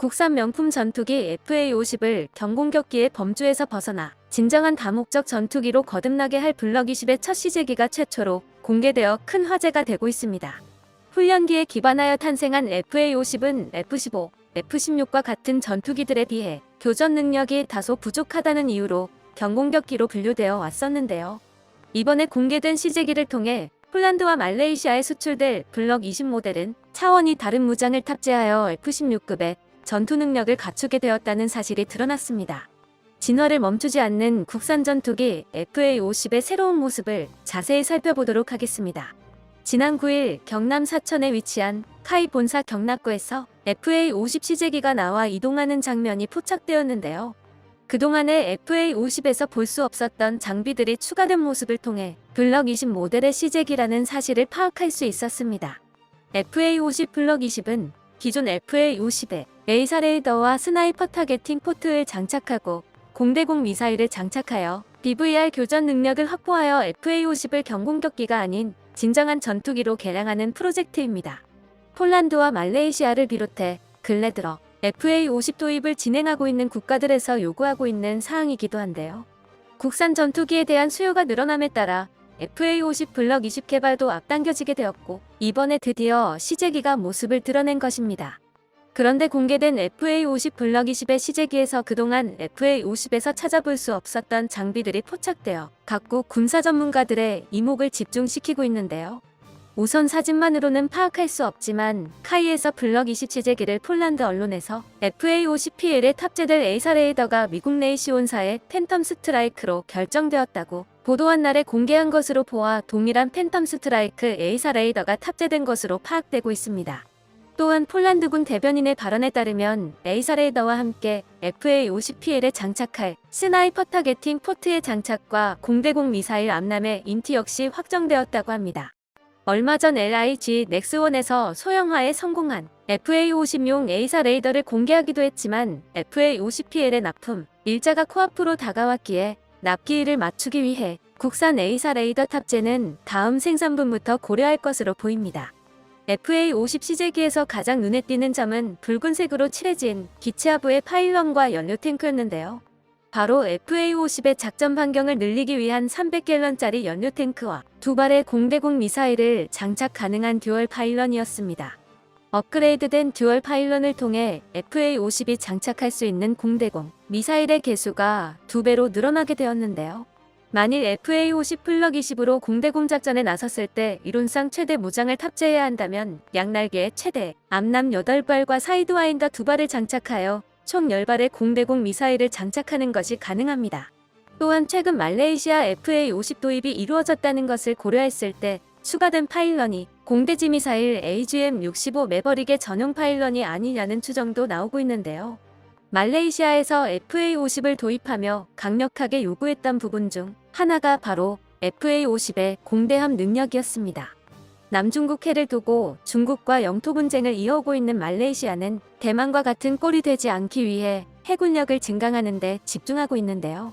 국산 명품 전투기 FA-50을 경공격기의 범주에서 벗어나 진정한 다목적 전투기로 거듭나게 할 블럭 20의 첫 시제기가 최초로 공개되어 큰 화제가 되고 있습니다. 훈련기에 기반하여 탄생한 FA-50은 F-15, F-16과 같은 전투기들에 비해 교전 능력이 다소 부족하다는 이유로 경공격기로 분류되어 왔었는데요. 이번에 공개된 시제기를 통해 폴란드와 말레이시아에 수출될 블럭 20 모델은 차원이 다른 무장을 탑재하여 F-16급의 전투 능력을 갖추게 되었다는 사실이 드러났습니다. 진화를 멈추지 않는 국산 전투기 FA-50의 새로운 모습을 자세히 살펴보도록 하겠습니다. 지난 9일 경남 사천에 위치한 카이 본사 경락구에서 FA-50 시제기가 나와 이동하는 장면이 포착되었는데요. 그동안의 FA-50에서 볼 수 없었던 장비들이 추가된 모습을 통해 블럭 20 모델의 시제기라는 사실을 파악할 수 있었습니다. FA-50 블럭 20은 기존 FA-50에 에이사 레이더와 스나이퍼 타겟팅 포트를 장착하고 공대공 미사일을 장착하여 BVR 교전 능력을 확보하여 FA-50을 경공격기가 아닌 진정한 전투기로 개량하는 프로젝트입니다. 폴란드와 말레이시아를 비롯해 근래 들어 FA-50 도입을 진행하고 있는 국가들에서 요구하고 있는 사항이기도 한데요. 국산 전투기에 대한 수요가 늘어남에 따라 FA-50 블럭 20 개발도 앞당겨지게 되었고 이번에 드디어 시제기가 모습을 드러낸 것입니다. 그런데 공개된 FA-50 블럭 20의 시제기에서 그동안 FA-50에서 찾아볼 수 없었던 장비들이 포착되어 각국 군사 전문가들의 이목을 집중시키고 있는데요. 우선 사진만으로는 파악할 수 없지만 카이에서 블럭 20 시제기를 폴란드 언론에서 FA-50PL에 탑재될 에이사 레이더가 미국 레이시온사의 팬텀 스트라이크로 결정되었다고 보도한 날에 공개한 것으로 보아 동일한 팬텀 스트라이크 에이사 레이더가 탑재된 것으로 파악되고 있습니다. 또한 폴란드군 대변인의 발언에 따르면 에이사 레이더와 함께 FA-50PL에 장착할 스나이퍼 타겟팅 포트의 장착과 공대공 미사일 암람의 인티 역시 확정되었다고 합니다. 얼마 전 LIG 넥스원에서 소형화에 성공한 FA-50용 에이사 레이더를 공개하기도 했지만 FA-50PL의 납품 일자가 코앞으로 다가왔기에 납기일을 맞추기 위해 국산 에이사 레이더 탑재는 다음 생산분부터 고려할 것으로 보입니다. FA-50 시제기에서 가장 눈에 띄는 점은 붉은색으로 칠해진 기체 하부의 파일런과 연료 탱크였는데요. 바로 FA-50의 작전 반경을 늘리기 위한 300갤런짜리 연료 탱크와 두 발의 공대공 미사일을 장착 가능한 듀얼 파일런이었습니다. 업그레이드된 듀얼 파일런을 통해 FA-50이 장착할 수 있는 공대공 미사일의 개수가 두 배로 늘어나게 되었는데요. 만일 FA-50 플럭 20으로 공대공 작전에 나섰을 때 이론상 최대 무장을 탑재해야 한다면 양날개에 최대 암남 8발과 사이드와인더 2발을 장착하여 총 10발의 공대공 미사일을 장착하는 것이 가능합니다. 또한 최근 말레이시아 FA-50 도입이 이루어졌다는 것을 고려했을 때 추가된 파일런이 공대지 미사일 AGM-65 매버릭의 전용 파일런이 아니냐는 추정도 나오고 있는데요. 말레이시아에서 FA-50을 도입하며 강력하게 요구했던 부분 중 하나가 바로 FA-50의 공대함 능력이었습니다. 남중국 해를 두고 중국과 영토 분쟁을 이어오고 있는 말레이시아는 대만과 같은 꼴이 되지 않기 위해 해군력을 증강하는 데 집중하고 있는데요.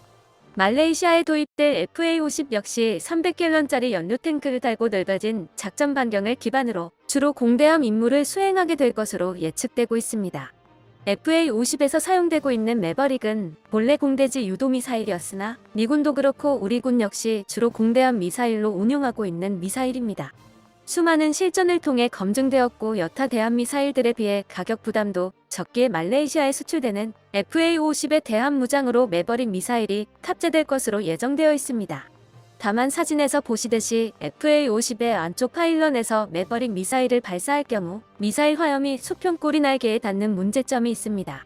말레이시아에 도입될 FA-50 역시 300갤런짜리 연료 탱크를 달고 넓어진 작전 반경을 기반으로 주로 공대함 임무를 수행하게 될 것으로 예측되고 있습니다. FA-50에서 사용되고 있는 매버릭은 본래 공대지 유도 미사일이었으나 미군도 그렇고 우리 군 역시 주로 공대함 미사일로 운용하고 있는 미사일입니다. 수많은 실전을 통해 검증되었고 여타 대함 미사일들에 비해 가격 부담도 적기에 말레이시아에 수출되는 FA-50의 대함 무장으로 매버릭 미사일이 탑재될 것으로 예정되어 있습니다. 다만 사진에서 보시듯이 FA-50의 안쪽 파일런에서 매버릭 미사일을 발사할 경우 미사일 화염이 수평 꼬리 날개에 닿는 문제점이 있습니다.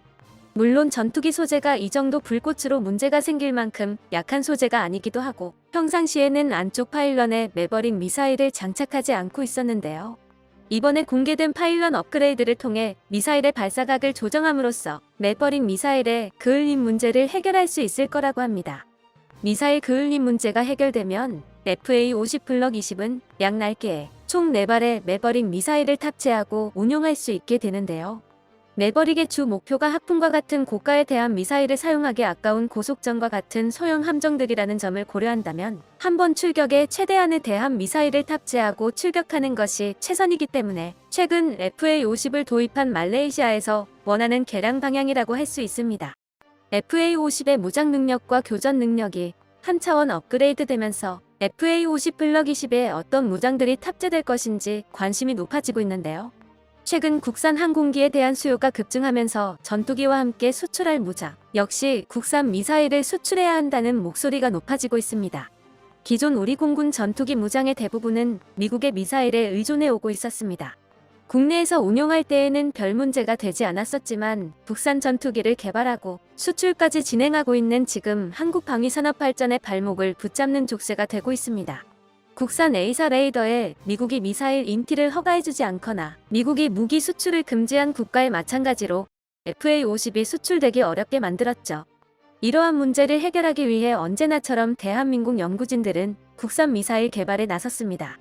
물론 전투기 소재가 이 정도 불꽃으로 문제가 생길 만큼 약한 소재가 아니기도 하고 평상시에는 안쪽 파일런에 매버릭 미사일을 장착하지 않고 있었는데요. 이번에 공개된 파일런 업그레이드를 통해 미사일의 발사각을 조정함으로써 매버릭 미사일의 그을림 문제를 해결할 수 있을 거라고 합니다. 미사일 그을림 문제가 해결되면 FA-50 블럭 20은 양 날개에 총 4발의 매버릭 미사일을 탑재하고 운용할 수 있게 되는데요. 매버릭의 주 목표가 하품과 같은 고가에 대한 미사일을 사용하기 아까운 고속전과 같은 소형 함정들이라는 점을 고려한다면 한 번 출격에 최대한의 대함 미사일을 탑재하고 출격하는 것이 최선이기 때문에 최근 FA-50을 도입한 말레이시아에서 원하는 개량 방향이라고 할 수 있습니다. FA-50의 무장 능력과 교전 능력이 한 차원 업그레이드 되면서 FA-50 블럭 20에 어떤 무장들이 탑재될 것인지 관심이 높아지고 있는데요. 최근 국산 항공기에 대한 수요가 급증하면서 전투기와 함께 수출할 무장, 역시 국산 미사일을 수출해야 한다는 목소리가 높아지고 있습니다. 기존 우리 공군 전투기 무장의 대부분은 미국의 미사일에 의존해 오고 있었습니다. 국내에서 운용할 때에는 별 문제가 되지 않았었지만 국산 전투기를 개발하고 수출까지 진행하고 있는 지금 한국 방위산업 발전의 발목을 붙잡는 족쇄가 되고 있습니다. 국산 A사 레이더에 미국이 미사일 인티를 허가해주지 않거나 미국이 무기 수출을 금지한 국가에 마찬가지로 FA-50이 수출되기 어렵게 만들었죠. 이러한 문제를 해결하기 위해 언제나처럼 대한민국 연구진들은 국산 미사일 개발에 나섰습니다.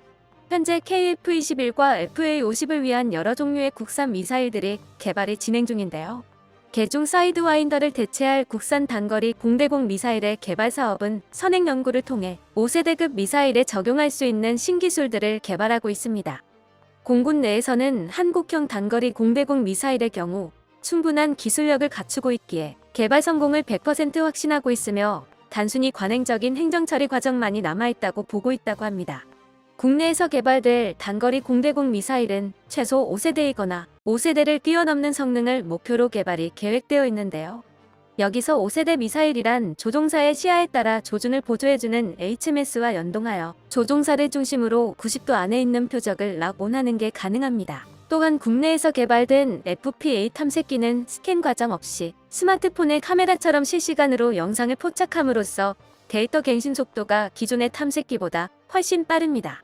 현재 KF-21과 FA-50을 위한 여러 종류의 국산 미사일들이 개발이 진행 중인데요. 개중 사이드와인더를 대체할 국산 단거리 공대공 미사일의 개발 사업은 선행 연구를 통해 5세대급 미사일에 적용할 수 있는 신기술들을 개발하고 있습니다. 공군 내에서는 한국형 단거리 공대공 미사일의 경우 충분한 기술력을 갖추고 있기에 개발 성공을 100% 확신하고 있으며 단순히 관행적인 행정 처리 과정만이 남아있다고 보고 있다고 합니다. 국내에서 개발될 단거리 공대공 미사일은 최소 5세대이거나 5세대를 뛰어넘는 성능을 목표로 개발이 계획되어 있는데요. 여기서 5세대 미사일이란 조종사의 시야에 따라 조준을 보조해주는 HMS와 연동하여 조종사를 중심으로 90도 안에 있는 표적을 락온하는 게 가능합니다. 또한 국내에서 개발된 FPA 탐색기는 스캔 과정 없이 스마트폰의 카메라처럼 실시간으로 영상을 포착함으로써 데이터 갱신 속도가 기존의 탐색기보다 훨씬 빠릅니다.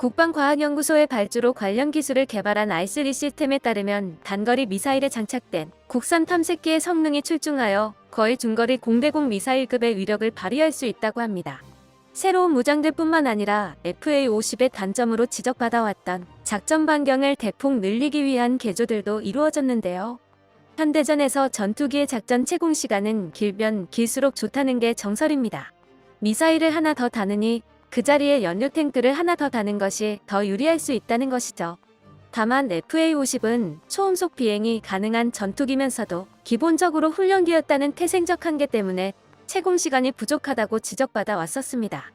국방과학연구소의 발주로 관련 기술을 개발한 I3 시스템에 따르면 단거리 미사일에 장착된 국산 탐색기의 성능이 출중하여 거의 중거리 공대공 미사일급의 위력을 발휘할 수 있다고 합니다. 새로운 무장들뿐만 아니라 FA-50의 단점으로 지적받아왔던 작전 반경을 대폭 늘리기 위한 개조들도 이루어졌는데요. 현대전에서 전투기의 작전 채공 시간은 길면 길수록 좋다는 게 정설입니다. 미사일을 하나 더 다느니 그 자리에 연료 탱크를 하나 더 다는 것이 더 유리할 수 있다는 것이죠. 다만 FA-50은 초음속 비행이 가능한 전투기면서도 기본적으로 훈련기였다는 태생적 한계 때문에 채공 시간이 부족하다고 지적받아 왔었습니다.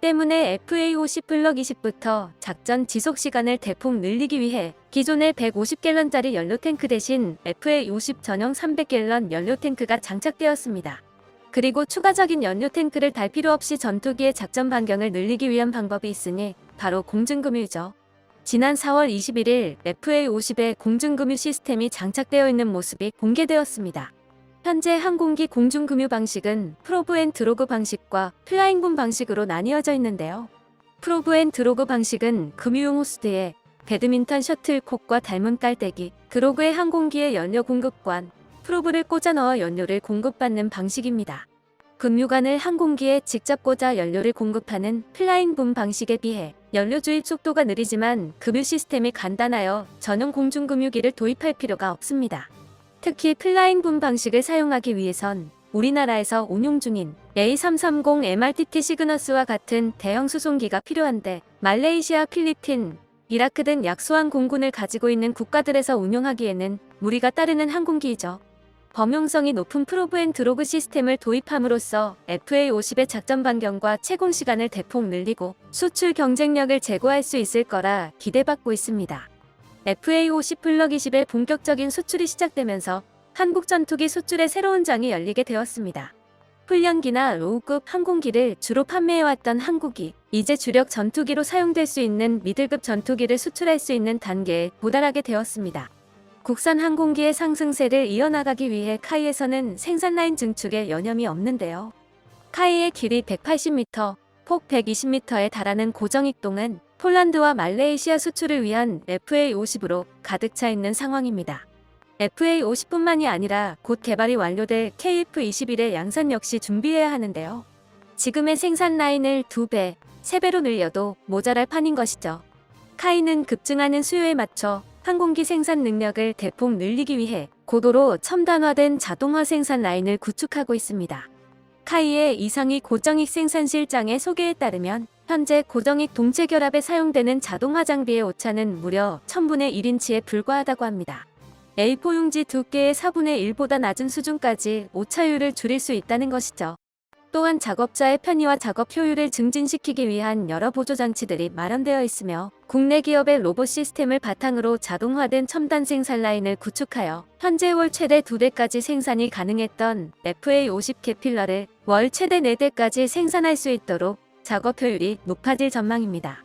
때문에 FA-50 블럭 20부터 작전 지속 시간을 대폭 늘리기 위해 기존의 150갤런짜리 연료 탱크 대신 FA-50 전용 300갤런 연료 탱크가 장착되었습니다. 그리고 추가적인 연료 탱크를 달 필요 없이 전투기의 작전 반경을 늘리기 위한 방법이 있으니 바로 공중금유죠. 지난 4월 21일 FA-50의 공중금유 시스템이 장착되어 있는 모습이 공개되었습니다. 현재 항공기 공중금유 방식은 프로브 앤 드로그 방식과 플라잉붐 방식으로 나뉘어져 있는데요. 프로브 앤 드로그 방식은 금유용 호스트에 배드민턴 셔틀콕과 닮은 깔때기, 드로그의 항공기의 연료 공급관, 프로브를 꽂아 넣어 연료를 공급받는 방식입니다. 금유관을 항공기에 직접 꽂아 연료를 공급하는 플라잉붐 방식에 비해 연료 주입 속도가 느리지만 금유 시스템이 간단하여 전용 공중금유기를 도입할 필요가 없습니다. 특히 플라잉붐 방식을 사용하기 위해선 우리나라에서 운용 중인 A330 MRTT 시그너스와 같은 대형 수송기가 필요한데 말레이시아, 필리핀, 이라크 등 약소한 공군을 가지고 있는 국가들에서 운용하기에는 무리가 따르는 항공기이죠. 범용성이 높은 프로브 앤 드로그 시스템을 도입함으로써 FA-50의 작전 반경과 채공 시간을 대폭 늘리고 수출 경쟁력을 제고할 수 있을 거라 기대받고 있습니다. FA-50 블럭 20의 본격적인 수출이 시작되면서 한국 전투기 수출의 새로운 장이 열리게 되었습니다. 훈련기나 로우급 항공기를 주로 판매해왔던 한국이 이제 주력 전투기로 사용될 수 있는 미들급 전투기를 수출할 수 있는 단계에 도달하게 되었습니다. 국산 항공기의 상승세를 이어나가기 위해 카이에서는 생산 라인 증축에 여념이 없는데요. 카이의 길이 180m, 폭 120m에 달하는 고정익동은 폴란드와 말레이시아 수출을 위한 FA-50으로 가득 차 있는 상황입니다. FA-50뿐만이 아니라 곧 개발이 완료될 KF-21의 양산 역시 준비해야 하는데요. 지금의 생산 라인을 2배, 3배로 늘려도 모자랄 판인 것이죠. 카이는 급증하는 수요에 맞춰 항공기 생산 능력을 대폭 늘리기 위해 고도로 첨단화된 자동화 생산 라인을 구축하고 있습니다. 카이의 이상희 고정익 생산실장의 소개에 따르면 현재 고정익 동체 결합에 사용되는 자동화 장비의 오차는 무려 1000분의 1인치에 불과하다고 합니다. A4 용지 두께의 4분의 1보다 낮은 수준까지 오차율을 줄일 수 있다는 것이죠. 또한 작업자의 편의와 작업 효율을 증진시키기 위한 여러 보조 장치들이 마련되어 있으며 국내 기업의 로봇 시스템을 바탕으로 자동화된 첨단 생산 라인을 구축하여 현재 월 최대 2대까지 생산이 가능했던 FA50 캐필러를 월 최대 4대까지 생산할 수 있도록 작업 효율이 높아질 전망입니다.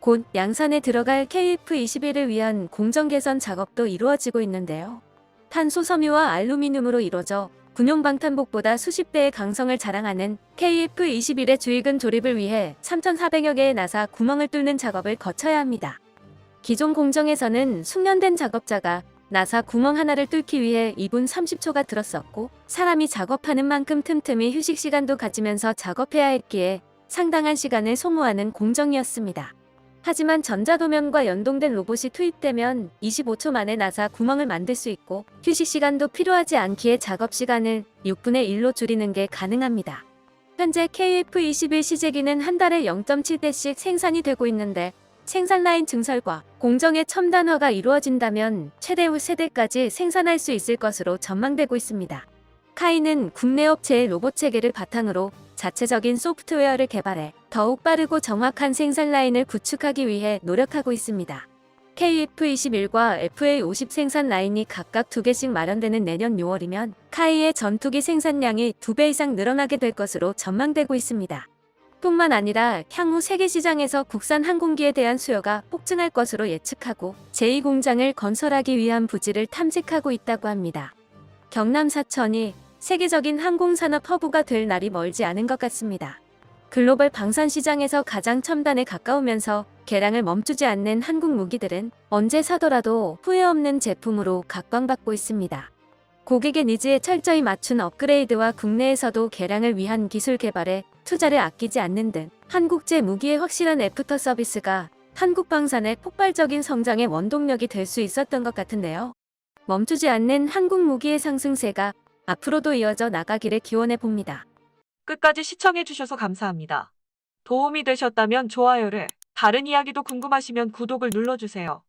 곧 양산에 들어갈 KF21을 위한 공정 개선 작업도 이루어지고 있는데요. 탄소 섬유와 알루미늄으로 이루어져 군용 방탄복보다 수십 배의 강성을 자랑하는 KF21의 주익은 조립을 위해 3,400여 개의 나사 구멍을 뚫는 작업을 거쳐야 합니다. 기존 공정에서는 숙련된 작업자가 나사 구멍 하나를 뚫기 위해 2분 30초가 들었었고 사람이 작업하는 만큼 틈틈이 휴식 시간도 가지면서 작업해야 했기에 상당한 시간을 소모하는 공정이었습니다. 하지만 전자도면과 연동된 로봇이 투입되면 25초 만에 나사 구멍을 만들 수 있고 휴식 시간도 필요하지 않기에 작업 시간을 6분의 1로 줄이는 게 가능합니다. 현재 KF21 시제기는 한 달에 0.7대씩 생산이 되고 있는데 생산 라인 증설과 공정의 첨단화가 이루어진다면 최대 후 세대까지 생산할 수 있을 것으로 전망되고 있습니다. 카이는 국내 업체의 로봇 체계를 바탕으로 자체적인 소프트웨어를 개발해 더욱 빠르고 정확한 생산 라인을 구축하기 위해 노력하고 있습니다. KF21과 FA50 생산 라인이 각각 두 개씩 마련되는 내년 6월이면 카이의 전투기 생산량이 두 배 이상 늘어나게 될 것으로 전망되고 있습니다. 뿐만 아니라 향후 세계 시장에서 국산 항공기에 대한 수요가 폭증할 것으로 예측하고 제2공장을 건설하기 위한 부지를 탐색하고 있다고 합니다. 경남 사천이 세계적인 항공산업 허브가 될 날이 멀지 않은 것 같습니다. 글로벌 방산 시장에서 가장 첨단에 가까우면서 개량을 멈추지 않는 한국 무기들은 언제 사더라도 후회 없는 제품으로 각광받고 있습니다. 고객의 니즈에 철저히 맞춘 업그레이드와 국내에서도 개량을 위한 기술 개발에 투자를 아끼지 않는 등 한국제 무기의 확실한 애프터 서비스가 한국 방산의 폭발적인 성장의 원동력이 될 수 있었던 것 같은데요. 멈추지 않는 한국 무기의 상승세가 앞으로도 이어져 나가기를 기원해 봅니다. 끝까지 시청해주셔서 감사합니다. 도움이 되셨다면 좋아요를, 다른 이야기도 궁금하시면 구독을 눌러주세요.